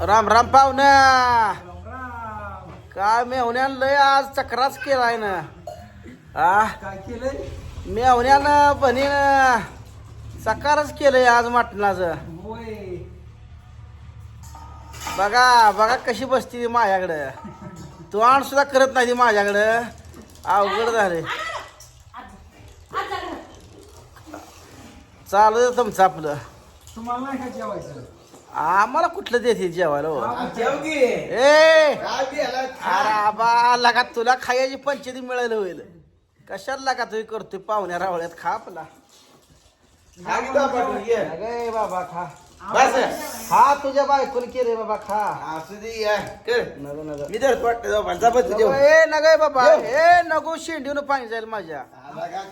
राम राम पाहुणा काय मेवण्यानं लय आज चक्राच केलाय ना. आ? काय केलंय? मेवण्यानं बनीनं चकारच केलंय आज मटणाचं. होय. बघा बघा कशी बसती ती माझ्याकडं. तू आण सुद्धा करत नाही ती माझ्याकडं. अवघड झाले चालू दे तुमचं आपलं. तुम्हाला नाही का जेवायचं? आम्हाला कुठलं देते जेवायला हो? ए! अरे आबा लगा तुला खायची पंचायती मिळायला होईल. कशाला लागा तुम्ही करतोय? पाहुण्या रावळ्यात खा आपला. बाबा खा. हा तुझ्या बायकोने केले बाबा खा. नग नग. मी धरतो वाटतं जाऊ पण जा बस तू जेव. ए नग बाबा. ए नको शेंडीनं पाणी जाईल माझ्या. आला का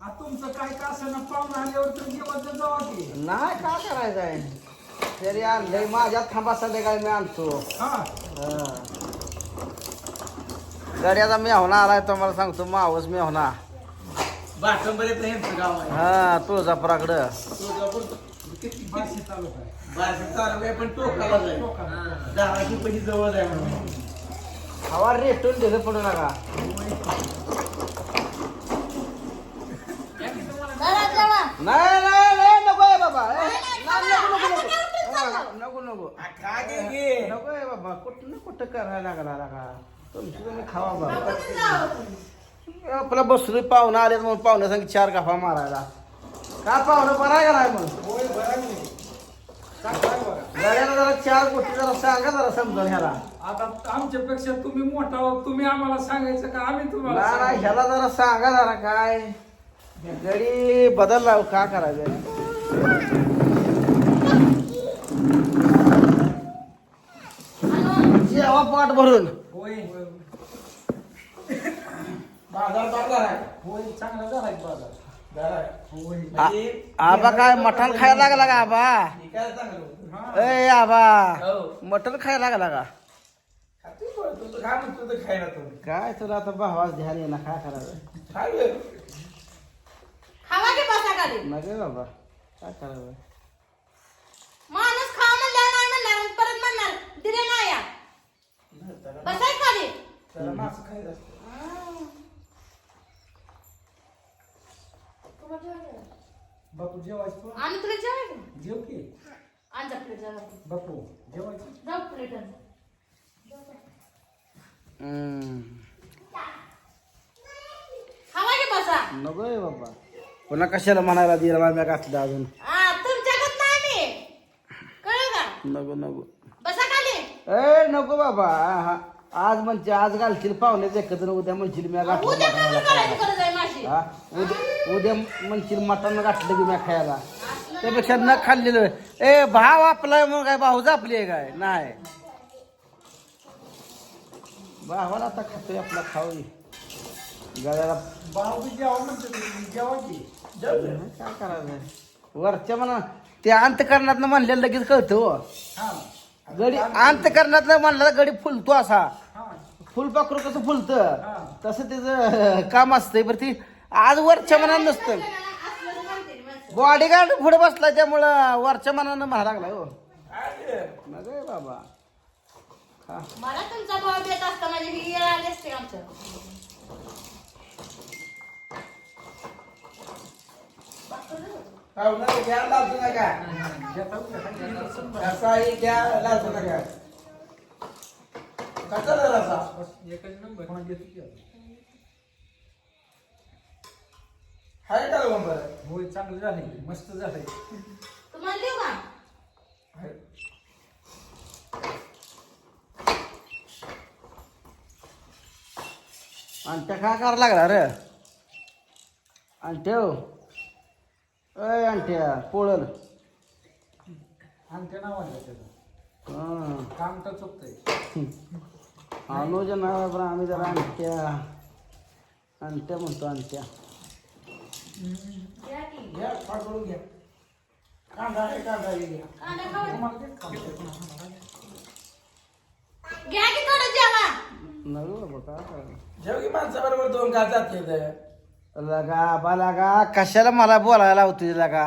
खाली असं आहे नको कर. नको आ, तुमचं काय का असं पाहुणं आल्यावर तर जेवायचं जावा की? नाही का करायचं आहे तरी आणलंय माझ्या थांबा संध्याकाळी मी आणतो. हा. गड्याचा मेहना आलाय तुम्हाला सांगतो मावस मेहना बाटंबरीत ह्यांचं गाव आहे. हा तुळजापुराकडं. तुळजापूर किती बार्शी तालुका आहे. बारशे तालुका आहे, पण टोकाला जाईल. जवळ आहे म्हणून. हवा रेटून दिलं पडू नका. नाही नाही नाही नको आहे बाबा. ए, नाही, नको नको नको नको. नको. नको. आहे बाबा. कुठं ना कुठं करायला लागला लागा. तुमची तुम्ही खावा बाबा. आपला बसलोय पाहुणं आले म्हणून पाहुण्या सांग चार गाफा मारायला. का पाहुणं बरं का नाही मग? गाड्याला जरा चार गोष्टी जरा सांगा जरा समजून ह्याला. आता आमच्यापेक्षा तुम्ही मोठा आहोत. तुम्ही आम्हाला सांगायचं का? आम्ही तुम्हाला नाही नाही, सांगायचं? ह्याला जरा सांगा जरा काय. गडी बदलला का करायचं? जेवा पाठ भरून. होय. बाजार बाजार आहे. होय चांगला झालाय बाजार. जरा. होय. आ- म्हणजे आबा काय मटण खायला लागला का आबा? हे काय चांगलं होतं. हा. ए आबा हो. मटण खायला लागला का? खाते बरं, तू तर खा म्हणतो तर खायला तू. काय तुला आता भावाच ध्यान येणार काय करायचं. खावा की बसा खाली नगे बाबा. काय करायचं माणूस खा म्हणल्यावर नाही म्हणणार परत म्हणणार दिले नाही या. बसाय खाली. त्याला मांस खायचं असतं. बापू जेवायचं? आणि तुला जेवायचं जेव की. प्लेट जेवायचं बापू जेवायचं? जाऊ प्लेट हम्म. खावा की बसा नको आहे बाबा. पुन्हा कशाला म्हणायला दिला मी घातलं अजून? तुमच्याकडे नाही मी. कळलं का? नको नको. बसा खाली. ए नको बाबा. हा, आज म्हणते आज घालतील पाहुण्याचं एकत्र उद्या म्हणशील मी घातलं उद्या मटणाला काय करायची खायला. गरज आहे माझी. हा? उद्या उद्या म्हणशील मटण घातलं की मी खायला. त्यापेक्षा न खाल्लेलं. ए भाव आपला आहे मग काय? भाऊच आपली आहे काय? नाही. भावाला आता खातोय आपला खाऊ. गळ्याला भाऊ बी जेवा म्हणतो तुम्ही जेवा की. जेव बे. काय करायचं? वरच्या म्हणा ते अंतकरणात म्हणलेलं लगेच कळतं हो. गडी अंतकरणात म्हणलं गडी फुलतो असा. हा. फुलपाखरू कसं. फुलतं? तसं त्याचं काम असतंय बरं ती आज वरच्या मनानं नसतं. बॉडीगार्ड पुढे बसलाय त्यामुळं वरच्या मनानं म्हणायला लागलाय हो. बाबा. मला तुमचा भाव देत असता म्हणजे ही येळ आली असते आमच्या पाहुण्याला घ्या, लाजू नका. रसाही घ्या, लाजू नका. कसा रसा? एकच नंबर कोणा घेतो की आता? हाय का रे बंबर? होय चांगलं झालंय मस्त झालंय तुम्हाला देऊ का. आणि त्या काय करायला लागला रे आणि ठेव अय अंट्या पोळल आणि ते नाव आहे त्याचं हं. काम तर चुकतंय अनुज नाव बरं आम्ही जरा अंट्या अंट्या म्हणतो अंट्या घ्या की घ्या. कांदा आहे, कांदा आहे, घ्या. कांदा खावा तुम्हाला तेच काम आहे. घ्या की थोडं जेवा नग बाबा काय करायचं जेव की माणसाबरोबर दोन का जाते ते. लगा बा लगा कशाला मला बोलायला लावतोय लगा?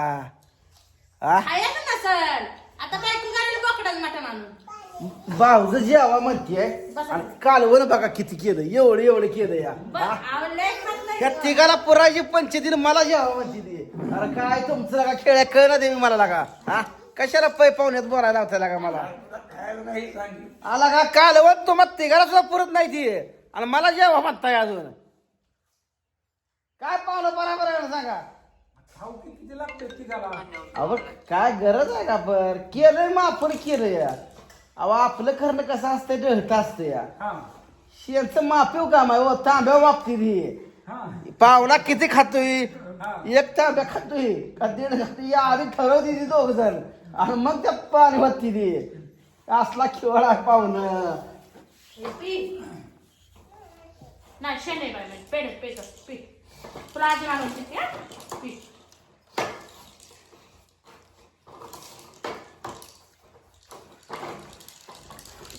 हा खायचं नसल? आता बायको करायला बोकडं आणून. भाऊज जेवा म्हणते. आणि कालवण बघा किती केलं. एवढं एवढं केलं या. बघ आवडलंय खात नाही त्या तिघाला पुरायची पंचायतीने मला जेवा म्हणते ती अरे काय तुमचं लागा खेळ कळ ना देवी मला लागा. हा? कशाला पै पाहुण्यात बोलायला लावता लागा मला? आला का कालवण तुम्हाला तिघाला सुद्धा पुरत नाही ती. आणि मला जेवा म्हणताय अजून. काय पाहुणं बरोबर आहे ना सांगा. खाऊ की किती लागते तिघाला अहो काय गरज आहे का पर केलंय मग आपण केलं या अहो आपलं करणं कसं असतं ढळत असतं या हा मापिव काम आहे हो तांब्या बाबतीत ही हा. पावला किती खातोय? हा. एक तांब्या खातोय का दीड खातोय? या आधी ठरवती ती दोघ जण. आणि मग त्या पाणी होती ती. असला खेळा पाहुणं. हे नाही शेणे पेड पेट पी. तुला आधी मागून देते हा? पी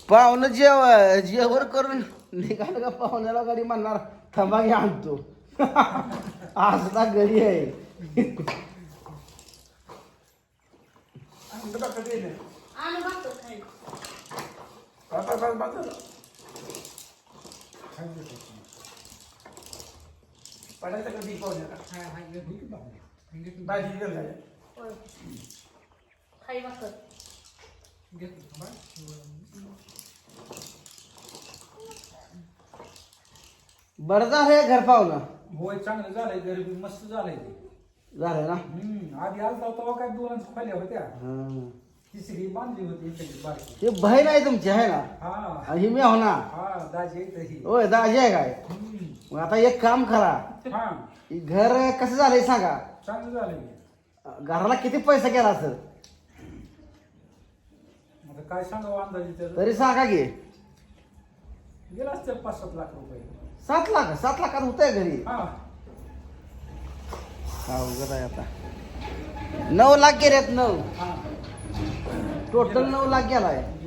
पाहुणं जेव जेवण करून निघालं का पाहुण्याला गाडी म्हणणार थांबा घ्या आणतो. असला घरी आहे. आणू बघतो पडायचं कधी पाहुण्याला हा, हा, हे घेऊन जायचं. होय. खाली बघतो घेतो, थांबा. बरं झालंय घर पाहुणं होय चांगलं झालंय गरिबी मस्त झालंय ते झालंय ना? हम्म आधी आलता तेव्हा काय दोनच खोल्या होत्या हं. तिसरी बांधली होती इकडची बारकी हे बहीण आहे तुमची आहे ना हा आणि ही। मी हो ना? हा दाजी ही होय दाजी आहे काय हम्म. मग आता एक काम करा. हा. हे घर कसं झालंय सांगा. चांगलं घराला किती पैसा गेला असेल? आता काय सांगावं अंदाजे त्याचं? तरी सांगा की. गेला असतील पाच सात लाख रुपये. सात लाख? सात लाखात होत आहे घरी. हा. अवघड आहे आता. नऊ लाख गेलेत नऊ. हा. टोटल नऊ लाख गेलाय. गेला.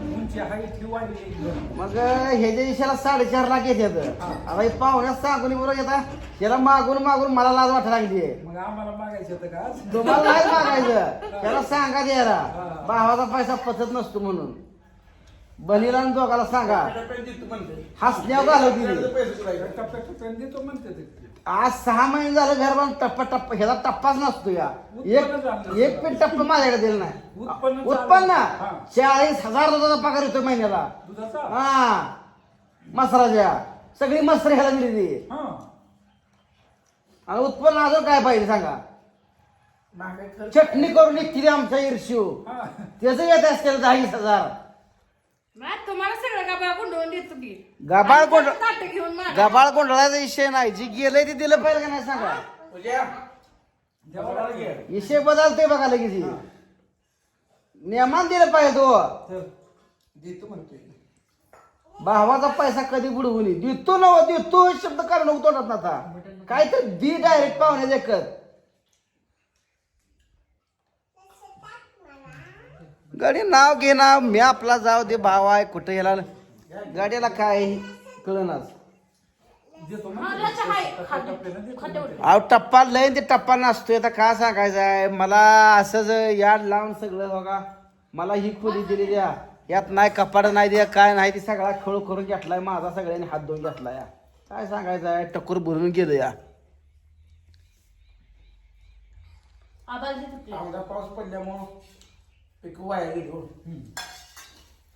तुमची हाईट ही वाढली. एकदम मग ह्याच्या दिवसाला साडेचार लाख येतात. आता हे पाहुण्यात सांगून बरोबर येता त्याला मागून मागून मला लाज वाटायला लागली. मग आम्हाला मागायचं होतं का आज? तुम्हाला नाही मागायचं. त्याला सांगा द्यायला. भावाचा पैसा पचत नसतो म्हणून. बहिणीला आणि दोघाला सांगा. हसण्यावर घालवती टप्प्याने देतो म्हणते ते. आज सहा महिने झालं घर टप्पा टप्पा ह्याचा टप्पाच नसतो या. उत्पन्न झालं. एक एक पण टप्पा माझ्याकडे दिला नाही. उत्पन्न झालं. उत्पन्न? हा. चाळीस हजार दुधाचा पगार येतो महिन्याला. दुधाचा? हा. मसराच्या. सगळी मसर ह्याला दिली ती. हा. आणि उत्पन्न अजून काय पाहिजे सांगा? चटणी करून एक आमचा ईर्ष्यू हा. त्याचं येत असतील दहा वीस हजार. नाही, तुम्हाला सगळं देतो की गबाळ गोंड ताट घेऊन मागा. गबाळ गोंधळाचा विषय नाही जी गेलंय ते दिलं पाहिजे का नाही सांगा उद्या जेवणाला घे. विषय बदलते बघा लगेच ही. नियमान दिलं पाहिजे तो देतो म्हणतोय भावाचा पैसा कधी बुडवून. देतो नव देतो हे शब्द नको तोंडात ना आता काय तर दी डायरेक्ट पाहुण्यात एकत गाडी नाव घे नाव मी आपला जाऊ दे भाव आहे कुठं याला? गाडीला काय कळनाच हा, म्हणते. अहो टप्पा लय ते टप्पा नसतोय आता का सांगायचं आहे? मला असंच याड लावून सगळं बघा. मला ही खोली दिली द्या. यात नाही कपाड नाही द्या काय नाही ती सगळा खेळ करून घेतलाय माझा सगळ्यांनी हात धुवून घेतलाय. काय सांगायचं आहे? टक्कर भरून गेलं या. पाऊस पडल्यामुळं पीक वाया गेली हो.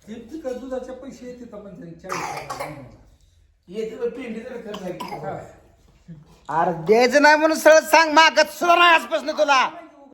ते तिकडं दुधाचे पैसे येते पण त्यांनी चाळीस हजार महिन्याला. येते तर पेंडी तर खर्च आहे की. हा. अरे द्यायचं नाही म्हणून सरळ सांग मागत सुद्धा नाही आजपासून तुला